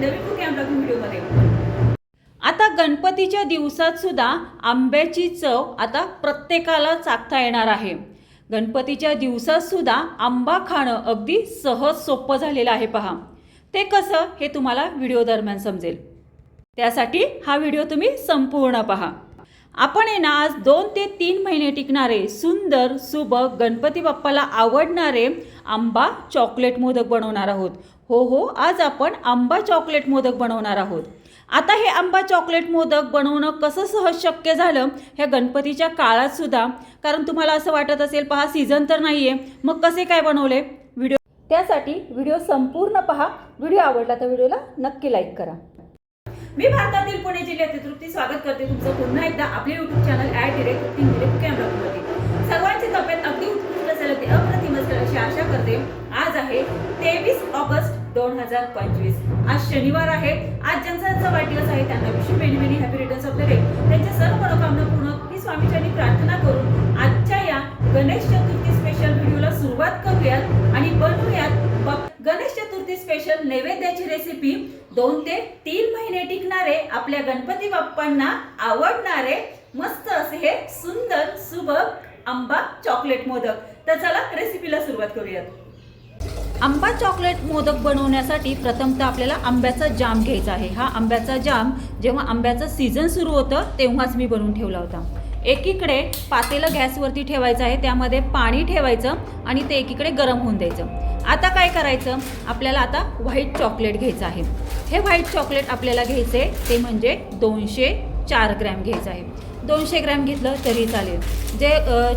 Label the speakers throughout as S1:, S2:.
S1: नवीन cooking व्हिडिओमध्ये. आता गणपतीच्या दिवसात सुद्धा आंब्याची चव आता प्रत्येकाला चाखता येणार आहे. गणपतीच्या दिवसात सुद्धा आंबा खाणं अगदी सहज सोपं झालेलं आहे पहा. ते कसं हे तुम्हाला व्हिडिओ दरम्यान समजेल. त्यासाठी हा व्हिडिओ तुम्ही संपूर्ण पहा. आपण आहे ना आज दोन ते तीन महिने टिकणारे सुंदर सुबक गणपती बाप्पाला आवडणारे आंबा चॉकलेट मोदक बनवणार आहोत. हो हो आज आपण आंबा चॉकलेट मोदक बनवणार आहोत. आता हे आंबा चॉकलेट मोदक बनवणं कसं सहज शक्य झालं ह्या गणपतीच्या काळात सुद्धा कारण तुम्हाला असं वाटत असेल पहा सीझन तर नाही आहे मग कसे काय बनवले? व्हिडिओ त्यासाठी व्हिडिओ संपूर्ण पहा. व्हिडिओ आवडला तर व्हिडिओला नक्की लाईक करा. मी भारतातील पुणे जिल्ह्यातील तृप्ती स्वागत करते तुमचं पुन्हा एकदा आपले YouTube channel add direct Trupti कॅमेरामध्ये सर्वांची तब्येत अगदी उत्कृष्ट असेल ते अप्रतिम असेल अशी आशा करते. आज आहे तेवीस दोन हजार पंचवीस. आज शनिवार आहे. आज ज्यांचा वाढदिवस आहे. त्यांना wish many many happy returns of the day त्यांच्या सर्व मनोकामना पूर्ण ही स्वामीच्यांनी प्रार्थना करून आजच्या या गणेश चतुर्थी स्पेशल व्हिडिओला सुरुवात करूयात आणि बनवूयात गणेश चतुर्थी स्पेशल नैवेद्याची रेसिपी दोन ते तीन महिने टिकणारे आपल्या गणपती बाप्पांना आवडणारे मस्त असे हे सुंदर सुबक आंबा चॉकलेट मोदक. तर चला रेसिपीला सुरुवात करूयात. आंबा चॉकलेट मोदक बनवण्यासाठी प्रथमतः आपल्याला आंब्याचा जाम घ्यायचा आहे. हा आंब्याचा जाम जेव्हा आंब्याचं सीझन सुरू होतं तेव्हाच मी बनवून ठेवला होता. एकीकडे पातेलं गॅसवरती ठेवायचं आहे त्यामध्ये पाणी ठेवायचं आणि ते एकीकडे गरम होऊन द्यायचं. आता काय करायचं? आपल्याला आता व्हाईट चॉकलेट घ्यायचं आहे. हे व्हाईट चॉकलेट आपल्याला घ्यायचे ते म्हणजे दोनशे चार ग्रॅम घ्यायचं आहे. दोनशे ग्रॅम घेतलं तरी चालेल. जे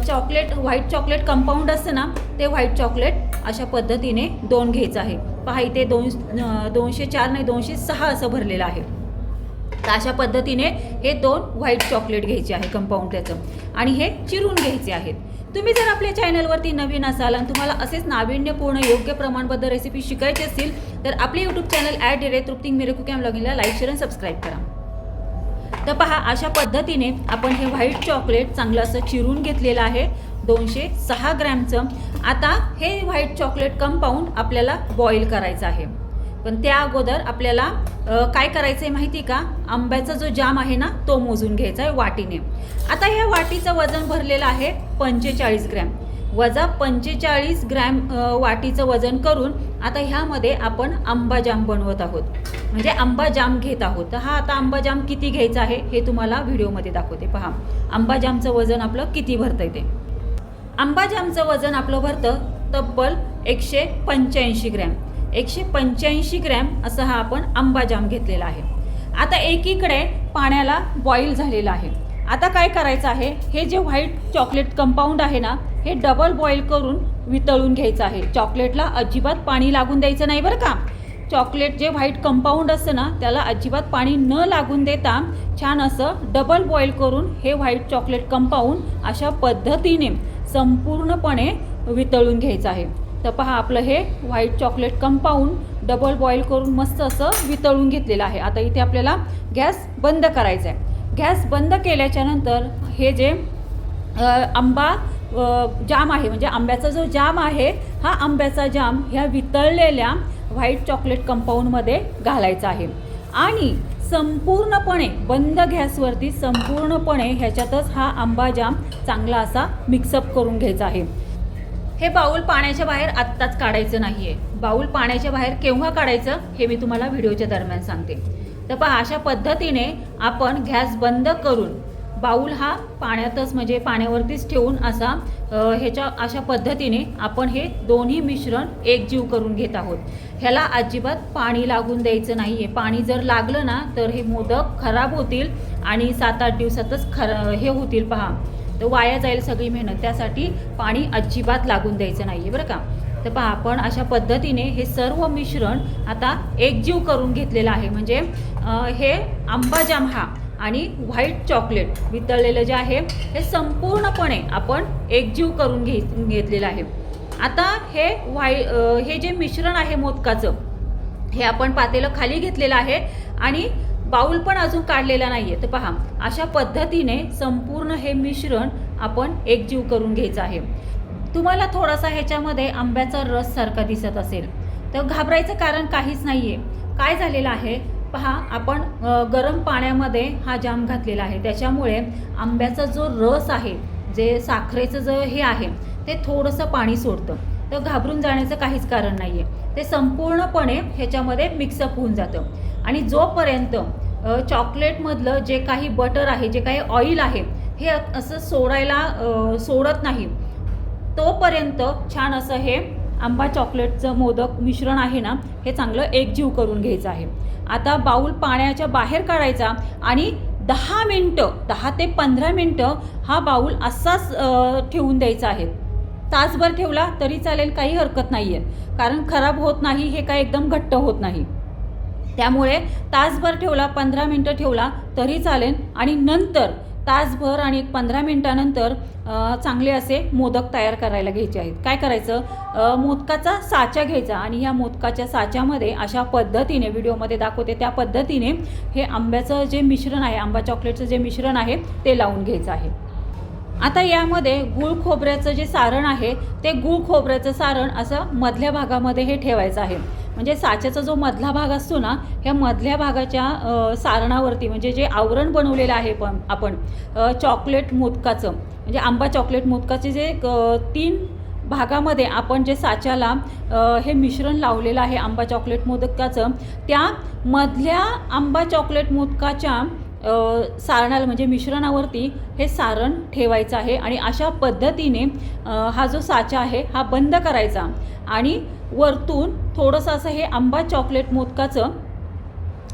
S1: चॉकलेट व्हाईट चॉकलेट कंपाऊंड असतं ना ते व्हाईट चॉकलेट अशा पद्धतीने दोन घ्यायचं आहे. पहा इथे दोन दोनशे चार नाही दोनशे सहा असं भरलेलं आहे. तर अशा पद्धतीने हे दोन व्हाईट चॉकलेट घ्यायचे आहे कंपाऊंड त्याचं. आणि हे चिरून घ्यायचे आहेत. तुम्ही जर आपल्या चॅनलवरती नवीन असाल आणि तुम्हाला असेच नाविन्यपूर्ण योग्य प्रमाणबद्ध रेसिपी शिकायची असतील तर आपले यूट्यूब चॅनल ॲड डिरे तृप्तिंग मिरेकू कुकॅम लॉगिनला लाईक शेअर आणि सबस्क्राईब करा. तर पहा अशा पद्धतीने आपण हे व्हाईट चॉकलेट चांगलं असं चिरून घेतलेलं आहे. दोनशे सहा ग्रॅमचं. आता हे व्हाईट चॉकलेट कंपाऊंड आपल्याला बॉईल करायचं आहे. पण त्या अगोदर आपल्याला काय करायचं आहे माहिती का? आंब्याचा जो जाम आहे ना तो मोजून घ्यायचा आहे वाटीने. आता ह्या वाटीचं वजन भरलेलं आहे पंचेचाळीस ग्रॅम. वजा पंचेचाळीस ग्रॅम वाटीचं वजन करून आता ह्यामध्ये आपण आंबा जाम बनवत आहोत. म्हणजे आंबा जाम घेत आहोत. तर हा आता आंबा जाम किती घ्यायचा आहे हे तुम्हाला व्हिडिओमध्ये दाखवते. पहा आंबा जामचं वजन आपलं किती भरतं ते. आंबा जामचं वजन आपलं भरतं तब्बल एकशे पंच्याऐंशी ग्रॅम. एकशे पंच्याऐंशी ग्रॅम असं हा आपण आंबा जाम घेतलेला आहे. आता एकीकडे पाण्याला बॉईल झालेलं आहे. आता काय करायचं आहे? हे जे व्हाईट चॉकलेट कंपाऊंड आहे ना हे डबल बॉईल करून वितळून घ्यायचं आहे. चॉकलेटला अजिबात पाणी लागून द्यायचं नाही बरं का? चॉकलेट जे व्हाईट कंपाऊंड असतं ना त्याला अजिबात पाणी न लागून देता छान असं डबल बॉईल करून हे व्हाईट चॉकलेट कंपाऊंड अशा पद्धतीने संपूर्णपणे वितळून घ्यायचं आहे. तर पहा आपलं हे white chocolate compound double boil करून मस्त असं वितळून घेतलेलं आहे. आता इथे आपल्याला गॅस बंद करायचा आहे. गॅस बंद केल्याच्यानंतर हे जे आंबा जाम आहे म्हणजे आंब्याचा जो जाम आहे हा आंब्याचा जाम ह्या वितळलेल्या व्हाईट चॉकलेट कंपाऊंडमध्ये घालायचा आहे. आणि संपूर्णपणे बंद गॅसवरती संपूर्णपणे ह्याच्यातच हा आंबा जाम चांगला असा मिक्सअप करून घ्यायचा आहे. हे बाऊल पाण्याच्या बाहेर आत्ताच काढायचं नाही आहे बाऊल पाण्याच्या बाहेर केव्हा काढायचं हे मी तुम्हाला व्हिडिओच्या दरम्यान सांगते. तर पहा अशा पद्धतीने आपण गॅस बंद करून बाऊल हा पाण्यातच म्हणजे पाण्यावरतीच ठेवून असा ह्याच्या अशा पद्धतीने आपण हे दोन्ही मिश्रण एकजीव करून घेत आहोत. ह्याला अजिबात पाणी लागून द्यायचं नाही आहे पाणी जर लागलं ना तर हे मोदक खराब होतील आणि सात आठ दिवसातच खर हे होतील पहा. तर वाया जाईल सगळी मेहनत. त्यासाठी पाणी अजिबात लागून द्यायचं नाही आहे बरं का? तर पहा आपण अशा पद्धतीने हे सर्व मिश्रण आता एकजीव करून घेतलेलं आहे. म्हणजे हे आंबाजाम हा आणि व्हाईट चॉकलेट वितळलेलं जे आहे हे संपूर्णपणे आपण एकजीव करून घे घेतलेलं आहे. आता हे व्हाय हे जे मिश्रण आहे मोदकाचं हे आपण पातेलं खाली घेतलेलं आहे आणि बाऊल पण अजून काढलेला नाही आहे तर पहा अशा पद्धतीने संपूर्ण हे मिश्रण आपण एकजीव करून घ्यायचं आहे. तुम्हाला थोडासा ह्याच्यामध्ये आंब्याचा रस सारखा दिसत असेल. तर घाबरायचं कारण काहीच नाही आहे काय झालेलं आहे? पहा आपण गरम पाण्यामध्ये हा जाम घातलेला आहे. त्याच्यामुळे आंब्याचा जो रस आहे जे साखरेचं जे हे आहे ते थोडंसं पाणी सोडतं. तर घाबरून जाण्याचं काहीच कारण नाही आहे ते संपूर्णपणे ह्याच्यामध्ये मिक्सअप होऊन जातं. आणि जोपर्यंत चॉकलेटमधलं जे काही बटर आहे जे काही ऑइल आहे हे असं सोडायला सोडत नाही तोपर्यंत छान असं हे आंबा चॉकलेटचं मोदक मिश्रण आहे ना हे चांगलं एकजीव करून घ्यायचं आहे. आता बाऊल पाण्याच्या बाहेर काढायचा आणि दहा मिनटं दहा ते पंधरा मिनटं हा बाऊल असाच ठेवून द्यायचा आहे. तासभर ठेवला तरी चालेल काही हरकत नाही आहे कारण खराब होत नाही हे काय एकदम घट्ट होत नाही. त्यामुळे तासभर ठेवला पंधरा मिनटं ठेवला तरी चालेल आणि नंतर तासभर आणि एक पंधरा मिनटानंतर चांगले असे मोदक तयार करायला घ्यायचे आहेत. काय करायचं? मोदकाचा साचा घ्यायचा आणि ह्या मोदकाच्या साच्यामध्ये अशा पद्धतीने व्हिडिओमध्ये दाखवते त्या पद्धतीने हे आंब्याचं जे मिश्रण आहे आंबा चॉकलेटचं जे मिश्रण आहे ते लावून घ्यायचं आहे. आता यामध्ये गुळ खोबऱ्याचं जे सारण आहे ते गुळ खोबऱ्याचं सारण असं मधल्या भागामध्ये हे ठेवायचं आहे. म्हणजे साच्याचा जो मधला भाग असतो ना ह्या मधल्या भागाच्या सारणावरती म्हणजे जे आवरण बनवलेलं आहे पण आपण चॉकलेट मोदकाचं म्हणजे आंबा चॉकलेट मोदकाचे जे तीन भागामध्ये आपण जे साच्याला हे मिश्रण लावलेलं आहे आंबा चॉकलेट मोदकाचं त्या मधल्या आंबा चॉकलेट मोदकाच्या सारणाला म्हणजे मिश्रणावरती हे सारण ठेवायचं आहे आणि अशा पद्धतीने हा जो साचा आहे हा बंद करायचा. आणि वरतून थोडंसं असं हे आंबा चॉकलेट मोदकाचं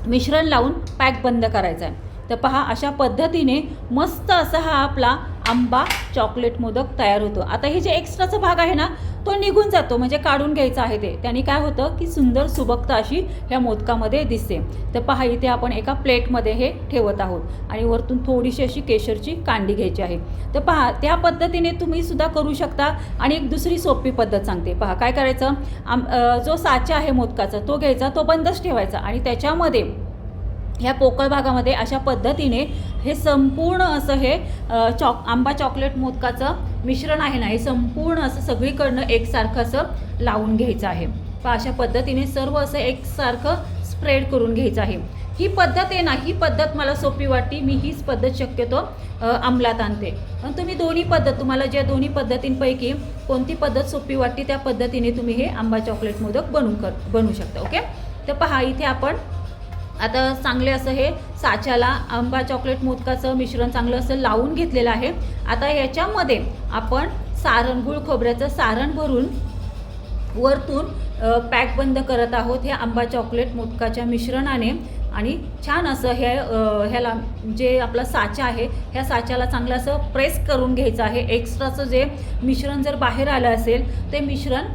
S1: मिश्रण लावून पॅक बंद करायचं आहे तर पहा अशा पद्धतीने मस्त असा हा आपला आंबा चॉकलेट मोदक तयार होतो. आता हे जे एक्स्ट्राचा भाग आहे ना तो निघून जातो म्हणजे काढून घ्यायचा आहे ते. त्याने काय होतं की सुंदर सुबकता अशी ह्या मोदकामध्ये दिसते. तर पहा इथे आपण एका प्लेटमध्ये हे ठेवत आहोत. आणि वरतून थोडीशी अशी केशरची कांडी घ्यायची आहे. तर पहा त्या पद्धतीने तुम्ही सुद्धा करू शकता. आणि एक दुसरी सोपी पद्धत सांगते. पहा काय करायचं? आम जो साचा आहे मोदकाचा तो घ्यायचा तो बंदच ठेवायचा. आणि त्याच्यामध्ये ह्या पोकळ भागामध्ये अशा पद्धतीने हे संपूर्ण असं हे चॉक आंबा चॉकलेट मोदकाचं मिश्रण आहे ना हे संपूर्ण असं सगळीकडनं एकसारखं असं लावून घ्यायचं आहे. अशा पद्धतीने सर्व असं एकसारखं स्प्रेड करून घ्यायचं आहे. ही पद्धत आहे ना ही पद्धत मला सोपी वाटते मी हीच पद्धत शक्यतो अंमलात आणते. पण तुम्ही दोन्ही पद्धत तुम्हाला ज्या दोन्ही पद्धतींपैकी कोणती पद्धत सोपी वाटते त्या पद्धतीने तुम्ही हे आंबा चॉकलेट मोदक बनवू कर बनवू शकता ओके तर पहा इथे आपण आता चांगले असं हे साच्याला आंबा चॉकलेट मोदकाचं मिश्रण चांगलं असं लावून घेतलेलं आहे. आता याच्यामध्ये आपण सारण गुळ खोबऱ्याचं सारण भरून वरतून पॅक बंद करत आहोत हे आंबा चॉकलेट मोदकाच्या मिश्रणाने. आणि छान असं हे ह्याला जे आपला साचा आहे ह्या साच्याला चांगलं असं प्रेस करून घ्यायचं आहे. एक्स्ट्राचं जे मिश्रण जर बाहेर आलं असेल ते मिश्रण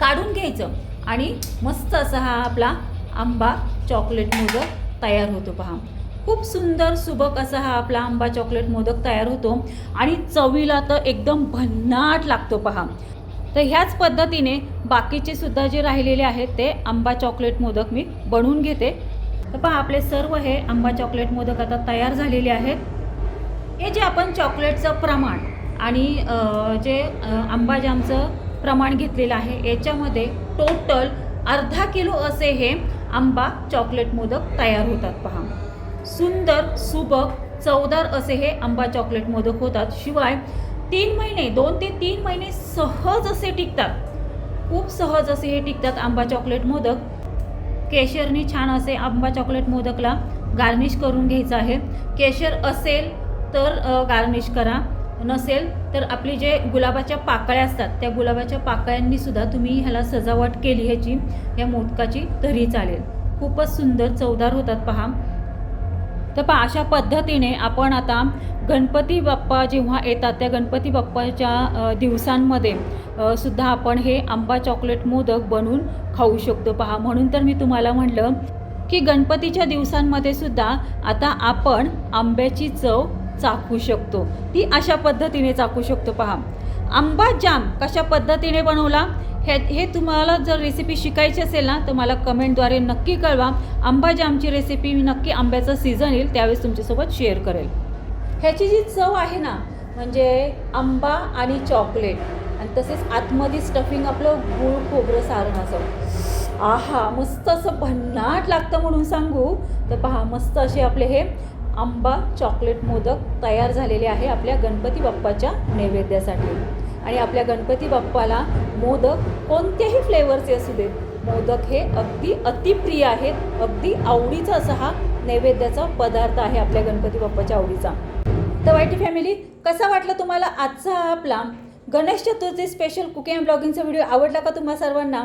S1: काढून घ्यायचं. आणि मस्त असा हा आपला आंबा चॉकलेट मोदक तयार होतो पहा. खूप सुंदर सुबक असा हा आपला आंबा चॉकलेट मोदक तयार होतो. आणि चवीला तर एकदम भन्नाट लागतो पहा. तर ह्याच पद्धतीने बाकीचे सुद्धा जे राहिलेले आहेत ते आंबा चॉकलेट मोदक मी बनवून घेते. तर पहा आपले सर्व हे आंबा चॉकलेट मोदक आता तयार झालेले आहेत. हे जे आपण चॉकलेटचं प्रमाण आणि जे आंबा जामचं प्रमाण घेतलेलं आहे याच्यामध्ये टोटल अर्धा किलो असे हे आंबा चॉकलेट मोदक तयार होतात पहा. सुंदर सुबक चवदार असे हे आंबा चॉकलेट मोदक होतात. शिवाय तीन महिने दोन ते तीन महिने सहज असे टिकतात. खूप सहज असे हे टिकतात आंबा चॉकलेट मोदक. केशरनी छान असे आंबा चॉकलेट मोदकला गार्निश करून घ्यायचं आहे. केशर असेल तर गार्निश करा. नसेल तर आपली जे गुलाबाच्या पाकळ्या असतात त्या गुलाबाच्या पाकळ्यांनी सुद्धा तुम्ही ह्याला सजावट केली ह्याची या मोदकाची तरी चालेल. खूपच सुंदर चवदार होतात पहा. तर पहा अशा पद्धतीने आपण आता गणपती बाप्पा जेव्हा येतात त्या गणपती बाप्पाच्या दिवसांमध्ये सुद्धा आपण हे आंबा चॉकलेट मोदक बनवून खाऊ शकतो पहा. म्हणून तर मी तुम्हाला म्हटलं की गणपतीच्या दिवसांमध्ये सुद्धा आता आपण आंब्याची चव चाकू शकतो. ती अशा पद्धतीने चाकू शकतो. पहा. आंबा जाम कशा पद्धतीने बनवला? हे हे तुम्हाला जर रेसिपी शिकायची असेल ना तर मला कमेंटद्वारे नक्की कळवा. आंबा जामची रेसिपी मी नक्की आंब्याचं सीझन येईल त्यावेळेस तुमच्यासोबत शेअर करेल. ह्याची जी चव आहे ना म्हणजे आंबा आणि चॉकलेट आणि तसेच आतमध्ये स्टफिंग आपलं गूळ खोबरं सारण असं. आहा मस्त असं भन्नाट लागतं म्हणून सांगू. तर पहा मस्त असे आपले हे आंबा चॉकलेट मोदक तयार झालेले आहे आपल्या गणपती बाप्पाच्या नैवेद्यासाठी. आणि आपल्या गणपती बाप्पाला मोदक कोणत्याही फ्लेवरचे असू देत. मोदक हे अगदी अतिप्रिय आहेत अगदी आवडीचा असा हा नैवेद्याचा पदार्थ आहे आपल्या गणपती बाप्पाच्या आवडीचा. तर वाईटी फॅमिली कसा वाटला तुम्हाला आजचा हा आपला Ganesh Chaturthi special cooking and ब्लॉगिंगचा video आवडला का तुम्हा सर्वांना?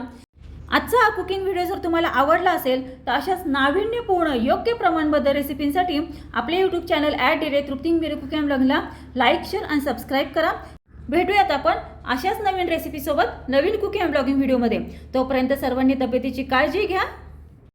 S1: आजचा हा कुकिंग व्हिडिओ जर तुम्हाला आवडला असेल तर अशाच नाविन्यपूर्ण योग्य प्रमाणबद्ध रेसिपींसाठी आपले यूट्यूब चॅनल ॲट डिरे तृप्तिंग बिरे कुकिंग ब्लॉगला लाईक शेअर आणि सबस्क्राईब करा. भेटूयात आपण अशाच नवीन रेसिपीसोबत नवीन कुकिंग ब्लॉगिंग व्हिडिओमध्ये तोपर्यंत सर्वांनी तब्येतीची काळजी घ्या.